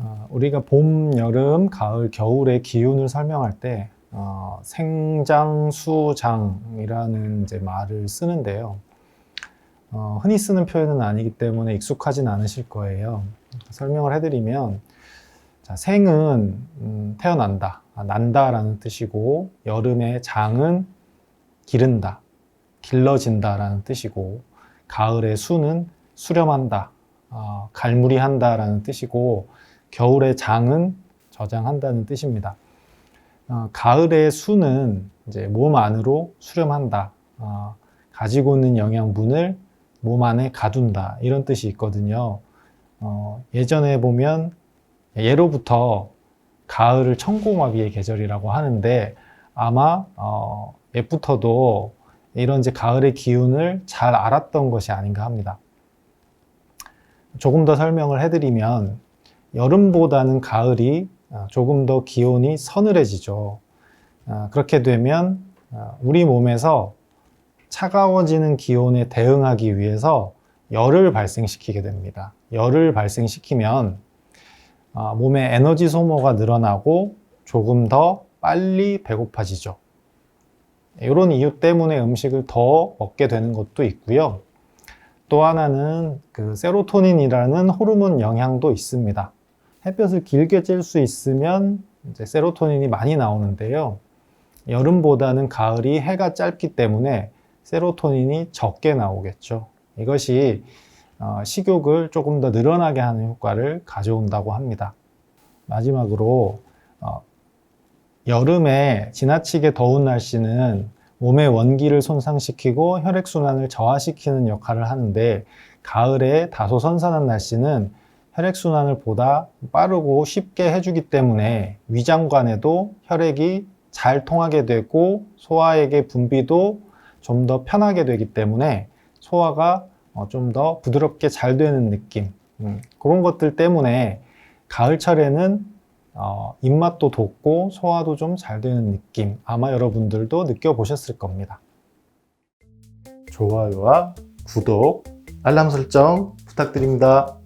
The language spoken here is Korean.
어, 우리가 봄, 여름, 가을, 겨울의 기운을 설명할 때 어, 생장수장이라는 이제 말을 쓰는데요. 어, 흔히 쓰는 표현은 아니기 때문에 익숙하진 않으실 거예요. 설명을 해드리면 자, 생은 음, 태어난다, 아, 난다라는 뜻이고 여름의 장은 기른다, 길러진다라는 뜻이고 가을의 수는 수렴한다, 어, 갈무리한다라는 뜻이고 겨울의 장은 저장한다는 뜻입니다. 어, 가을의 수는 이제 몸 안으로 수렴한다, 어, 가지고 있는 영양분을 몸 안에 가둔다 이런 뜻이 있거든요. 어, 예전에 보면 예로부터 가을을 천고마비의 계절이라고 하는데 아마 어, 옛부터도 이런 이제 가을의 기운을 잘 알았던 것이 아닌가 합니다. 조금 더 설명을 해드리면 여름보다는 가을이 어, 조금 더 기온이 서늘해지죠. 어, 그렇게 되면 어, 우리 몸에서 차가워지는 기온에 대응하기 위해서 열을 발생시키게 됩니다. 열을 발생시키면 아, 몸의 에너지 소모가 늘어나고 조금 더 빨리 배고파지죠. 이런 이유 때문에 음식을 더 먹게 되는 것도 있고요. 또 하나는 그 세로토닌이라는 호르몬 영향도 있습니다. 햇볕을 길게 쬐을 수 있으면 이제 세로토닌이 많이 나오는데요. 여름보다는 가을이 해가 짧기 때문에 세로토닌이 적게 나오겠죠. 이것이 어, 식욕을 조금 더 늘어나게 하는 효과를 가져온다고 합니다. 마지막으로 어, 여름에 지나치게 더운 날씨는 몸의 원기를 손상시키고 혈액순환을 저하시키는 역할을 하는데 가을에 다소 선선한 날씨는 혈액순환을 보다 빠르고 쉽게 해주기 때문에 위장관에도 혈액이 잘 통하게 되고 소화액의 분비도 좀 더 편하게 되기 때문에 소화가 어, 좀더 부드럽게 잘 되는 느낌 음, 그런 것들 때문에 가을철에는 어, 입맛도 돋고 소화도 좀 잘 되는 느낌 아마 여러분들도 느껴보셨을 겁니다. 좋아요와 구독, 알람 설정 부탁드립니다.